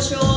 show.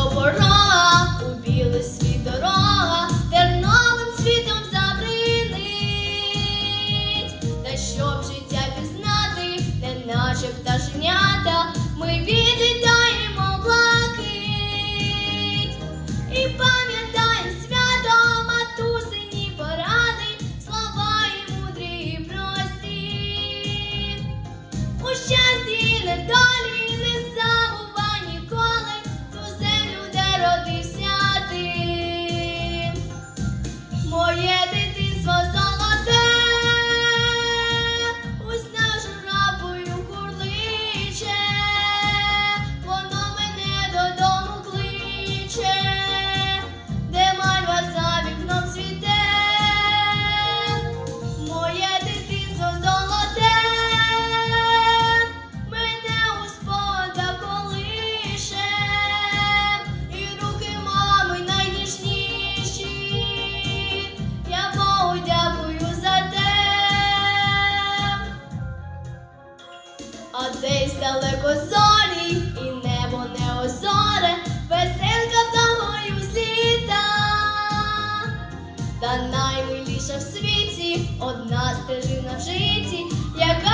А десь далеко зорі і небо не озоре, веселка долою зліта, та наймиліша в світі одна стежина в житті, яка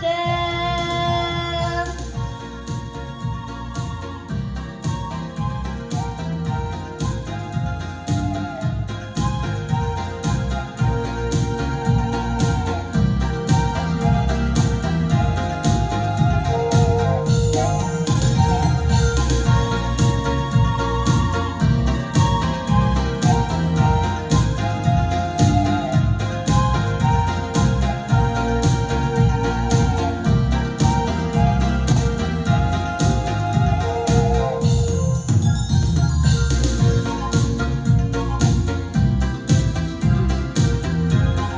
birthday.